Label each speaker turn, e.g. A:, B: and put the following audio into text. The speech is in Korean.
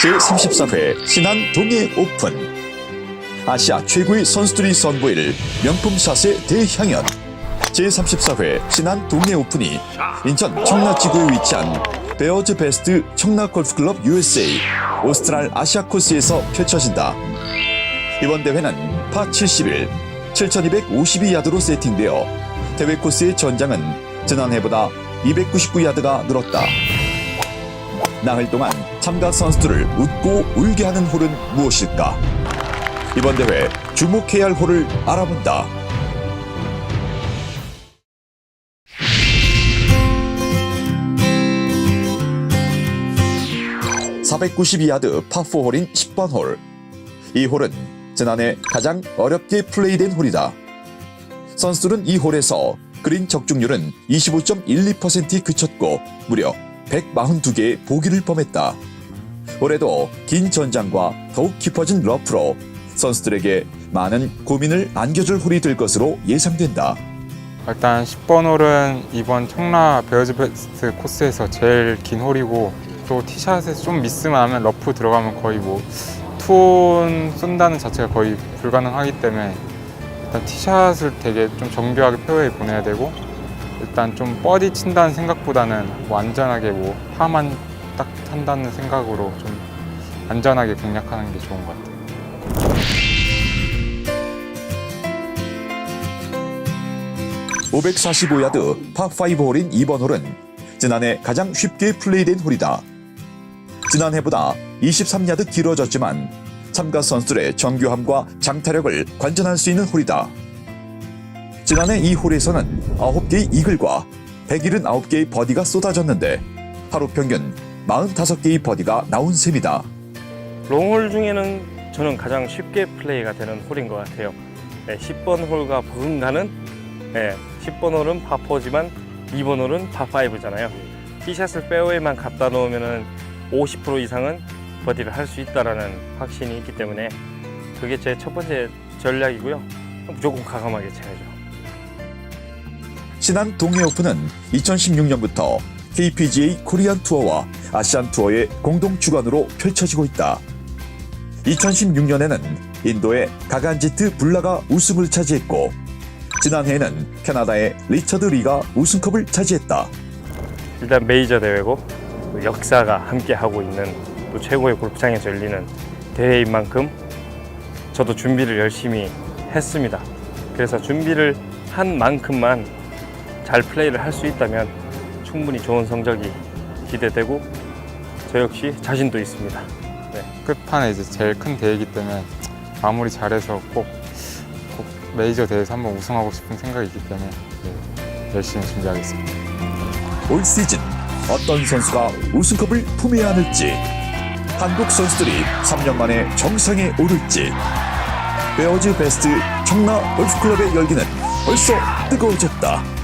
A: 제34회 신한 동해 오픈 아시아 최고의 선수들이 선보일 명품샷의 대향연 제34회 신한 동해 오픈이 인천 청라지구에 위치한 베어즈 베스트 청라 골프클럽 USA 오스트랄 아시아 코스에서 펼쳐진다. 이번 대회는 파 71, 7252야드로 세팅되어 대회 코스의 전장은 지난해보다 299야드가 늘었다. 나흘 동안 참가 선수들을 웃고 울게 하는 홀은 무엇일까? 이번 대회 주목해야 할 홀을 알아본다. (492 야드) 파4 홀인 (10번) 홀. 이 홀은 지난해 가장 어렵게 플레이된 홀이다. 선수들은 이 홀에서 그린 적중률은 25.12%에 그쳤고 무려 142개의 보기를 범했다. 올해도 긴 전장과 더욱 깊어진 러프로 선수들에게 많은 고민을 안겨줄 홀이 될 것으로 예상된다.
B: 일단 10번 홀은 이번 청라 베어즈 베스트 코스에서 제일 긴 홀이고 또 티샷에서 좀 미스만 하면 러프 들어가면 거의 뭐 투온 쏜다는 자체가 거의 불가능하기 때문에 일단 티샷을 되게 좀 정교하게 페어에 보내야 되고 일단 좀 버디 친다는 생각보다는 뭐 안전하게 뭐 파만 딱 한다는 생각으로 좀 안전하게 공략하는 게 좋은 것 같아요.
A: 545 야드 파5 홀인 2번 홀은 지난해 가장 쉽게 플레이된 홀이다. 지난해보다 23야드 길어졌지만 참가 선수들의 정교함과 장타력을 관전할 수 있는 홀이다. 지난해 이 홀에서는 9개의 이글과 179개의 버디가 쏟아졌는데 하루 평균 45개의 버디가 나온 셈이다.
C: 롱홀 중에는 저는 가장 쉽게 플레이가 되는 홀인 것 같아요. 네, 10번 홀과 버금가는 네, 10번 홀은 파4지만 2번 홀은 파5잖아요. 티샷을 페어웨이만 갖다 놓으면 50% 이상은 버디를 할 수 있다라는 확신이 있기 때문에 그게 제 첫 번째 전략이고요. 무조건 과감하게 쳐야죠.
A: 신한 동해 오픈은 2016년부터 KPGA 코리안 투어와 아시안 투어의 공동 주관으로 펼쳐지고 있다. 2016년에는 인도의 가간지트 불라가 우승을 차지했고 지난해에는 캐나다의 리처드 리가 우승컵을 차지했다.
C: 일단 메이저 대회고 또 역사가 함께 하고 있는 또 최고의 골프장에서 열리는 대회인 만큼 저도 준비를 열심히 했습니다. 그래서 준비를 한 만큼만 잘 플레이를 할 수 있다면 충분히 좋은 성적이 기대되고 저 역시 자신도 있습니다.
B: 끝판에 이제 제일 큰 대회이기 때문에 마무리 잘해서 꼭, 꼭 메이저 대회에서 한번 우승하고 싶은 생각이 있기 때문에 네, 열심히 준비하겠습니다.
A: 올 시즌 어떤 선수가 우승컵을 품어야 하는지 한국 선수들이 3년 만에 정상에 오를지 베어즈 베스트 청라 골프클럽의 열기는 벌써 뜨거워졌다.